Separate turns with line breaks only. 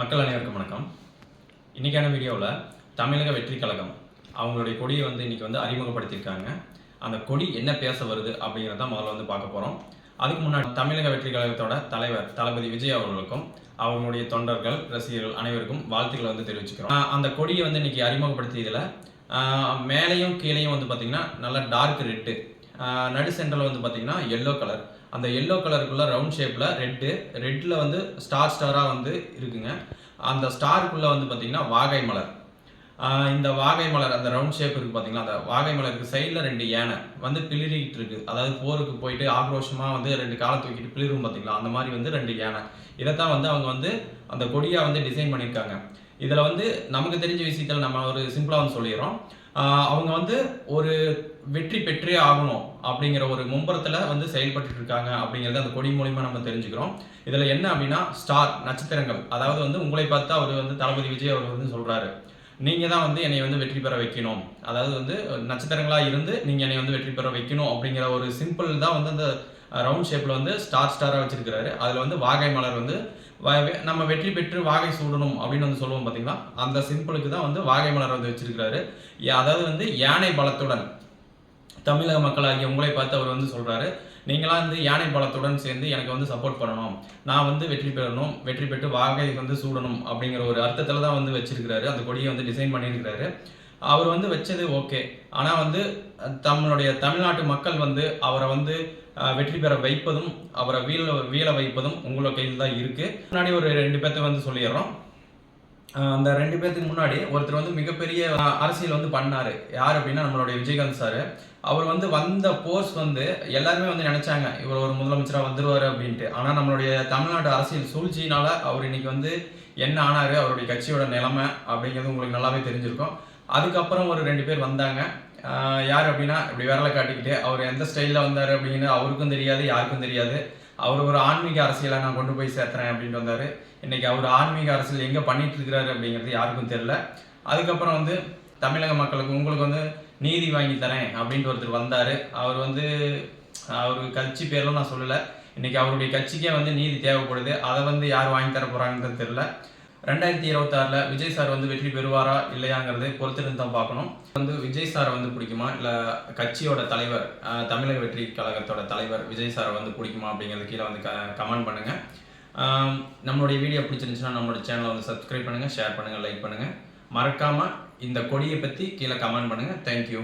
மக்கள் அனைவருக்கும் வணக்கம். இன்றைக்கான வீடியோவில் தமிழக வெற்றி கழகம் அவங்களுடைய கொடியை வந்து இன்றைக்கி வந்து அறிமுகப்படுத்தியிருக்காங்க. அந்த கொடி என்ன பேச வருது அப்படிங்கிறத முதல்ல வந்து பார்க்க போகிறோம் அதுக்கு முன்னாடி தமிழக வெற்றி கழகத்தோட தலைவர் தளபதி விஜய் அவர்களுக்கும் அவங்களுடைய தொண்டர்கள் ரசிகர்கள் அனைவருக்கும் வாழ்த்துக்களை வந்து தெரிவிச்சுக்கிறோம். அந்த கொடியை வந்து இன்றைக்கி அறிமுகப்படுத்தியதில் மேலேயும் கீழேயும் வந்து பார்த்திங்கன்னா நல்லா டார்க் ரெட்டு நடு சென்டரில் வந்து பார்த்திங்கன்னா எல்லோ கலர் அந்த எல்லோ கலருக்குள்ளே ரவுண்ட் ஷேப்பில் ரெட்டு ரெட்டில் வந்து ஸ்டார் ஸ்டாராக வந்து இருக்குங்க. அந்த ஸ்டாருக்குள்ளே வந்து பார்த்திங்கன்னா வாகை மலர். இந்த வாகை மலர் அந்த ரவுண்ட் ஷேப் இருக்குது பார்த்தீங்களா அந்த வாகை மலருக்கு சைடில் ரெண்டு யானை வந்து பிளிரிக்கிட்டு இருக்கு. அதாவது போருக்கு போயிட்டு ஆக்ரோஷமாக வந்து ரெண்டு காலை தூக்கிட்டு பிளிரும் பார்த்தீங்களா அந்த மாதிரி வந்து ரெண்டு யானை. இதைத்தான் வந்து அவங்க வந்து அந்த கொடியாக வந்து டிசைன் பண்ணியிருக்காங்க. இதில் வந்து நமக்கு தெரிஞ்ச விஷயத்தில் நம்ம ஒரு சிம்பிளாக வந்து சொல்லிடுறோம். அவங்க வந்து ஒரு வெற்றி பெற்றே ஆகணும் அப்படிங்கிற ஒரு மும்பரத்தில் வந்து செயல்பட்டு இருக்காங்க அப்படிங்கிறத அந்த கொடி மூலிமா நம்ம தெரிஞ்சுக்கிறோம். இதில் என்ன அப்படின்னா ஸ்டார் நட்சத்திரங்கள். அதாவது வந்து உங்களை பார்த்து அவர் வந்து தளபதி விஜய் அவர் வந்து சொல்கிறாரு நீங்கள் தான் வந்து என்னை வந்து வெற்றி பெற வைக்கணும். அதாவது வந்து நட்சத்திரங்களாக இருந்து நீங்கள் என்னை வந்து வெற்றி பெற வைக்கணும் அப்படிங்கிற ஒரு சிம்பிள் தான் வந்து அந்த ரவுண்ட் ஷேப்பில் வந்து ஸ்டார் ஸ்டாராக வச்சிருக்கிறாரு. அதில் வந்து வாகை மலர் வந்து வ- நம்ம வெற்றி பெற்று வாகை சூடணும் அப்படின்னு வந்து சொல்லுவோம் பார்த்தீங்களா அந்த சிம்பிளுக்கு தான் வந்து வாகை மலர் வந்து வச்சிருக்கிறாரு. அதாவது வந்து யானை பலத்துடன் தமிழக மக்களாகிய உங்களை பார்த்து அவர் வந்து சொல்கிறாரு நீங்களாம் வந்து யானை பலத்துடன் சேர்ந்து எனக்கு வந்து சப்போர்ட் பண்ணணும். நான் வந்து வெற்றி பெறணும். வெற்றி பெற்று வாகை வந்து சூடணும். அப்படிங்கிற ஒரு அர்த்தத்தில் தான் வந்து வச்சிருக்கிறாரு. அந்த கொடியை வந்து டிசைன் பண்ணியிருக்கிறாரு. அவர் வந்து வச்சது ஓகே ஆனால் வந்து அஹ், தமிழ்நாட்டு மக்கள் வந்து அவரை வந்து வெற்றி பெற வைப்பதும் அவரை வீழ வீழ வைப்பதும் உங்களோட கையில் தான் இருக்குது முன்னாடி ஒரு ரெண்டு பேர்த்த வந்து சொல்லிடுறோம். அந்த ரெண்டு பேர்த்துக்கு முன்னாடி ஒருத்தர் வந்து மிகப்பெரிய அரசியல் வந்து பண்ணார். யார் அப்படின்னா நம்மளுடைய விஜயகாந்த் சார். அவர் வந்து வந்த போர்ஸ் வந்து எல்லாருமே வந்து நினைச்சாங்க இவர் ஒரு முதலமைச்சராக வந்துடுவார் அப்படின்ட்டு. ஆனால் நம்மளுடைய தமிழ்நாட்டு அரசியல் சூழ்ச்சியினால அவர் இன்னைக்கு வந்து என்ன ஆனாரு அவருடைய கட்சியோட நிலைமை அப்படிங்கிறது உங்களுக்கு நல்லாவே தெரிஞ்சிருக்கும். அதுக்கப்புறம் ஒரு ரெண்டு பேர் வந்தாங்க. யார் அப்படின்னா இப்படி விரலை காட்டிக்கிட்டு அவர் எந்த ஸ்டைலில் வந்தார் அப்படின்னு அவருக்கும் தெரியாது யாருக்கும் தெரியாது. அவர் ஒரு ஆன்மீக அரசியலை நான் கொண்டு போய் சேர்த்துறேன் அப்படின்ட்டு வந்தார். இன்னைக்கு அவர் ஆன்மீக அரசியல் எங்கே பண்ணிட்டு இருக்கிறாரு அப்படிங்கிறது யாருக்கும் தெரில அதுக்கப்புறம் வந்து தமிழக மக்களுக்கு உங்களுக்கு வந்து நீதி வாங்கி தரேன் அப்படின்ட்டு ஒருத்தர் வந்தார். அவர் வந்து அவர் கட்சி பேரெலாம் நான் சொல்லலை. இன்னைக்கு அவருடைய கட்சிக்கே வந்து நீதி தேவைப்படுது. அதை வந்து யார் வாங்கி தர போகிறாங்கன்னு தெரில ரெண்டாயிரத்தி இருபத்தாறில் விஜய் சார் வந்து வெற்றி பெறுவாரா இல்லையாங்கிறது பொறுத்திருந்து தான் பார்க்கணும். வந்து விஜய் சாரை வந்து பிடிக்குமா? இல்லை கட்சியோட தலைவர் தமிழக வெற்றி கழகத்தோட தலைவர் விஜய் சாரை வந்து பிடிக்குமா அப்படிங்கிறது கீழே வந்து க கமெண்ட் பண்ணுங்கள் நம்மளுடைய வீடியோ பிடிச்சிருந்துச்சுன்னா நம்மளோட சேனலை வந்து சப்ஸ்கிரைப் பண்ணுங்கள் ஷேர் பண்ணுங்கள் லைக் பண்ணுங்கள் மறக்காமல் இந்த கொடியை பற்றி கீழே கமெண்ட் பண்ணுங்கள் தேங்க்யூ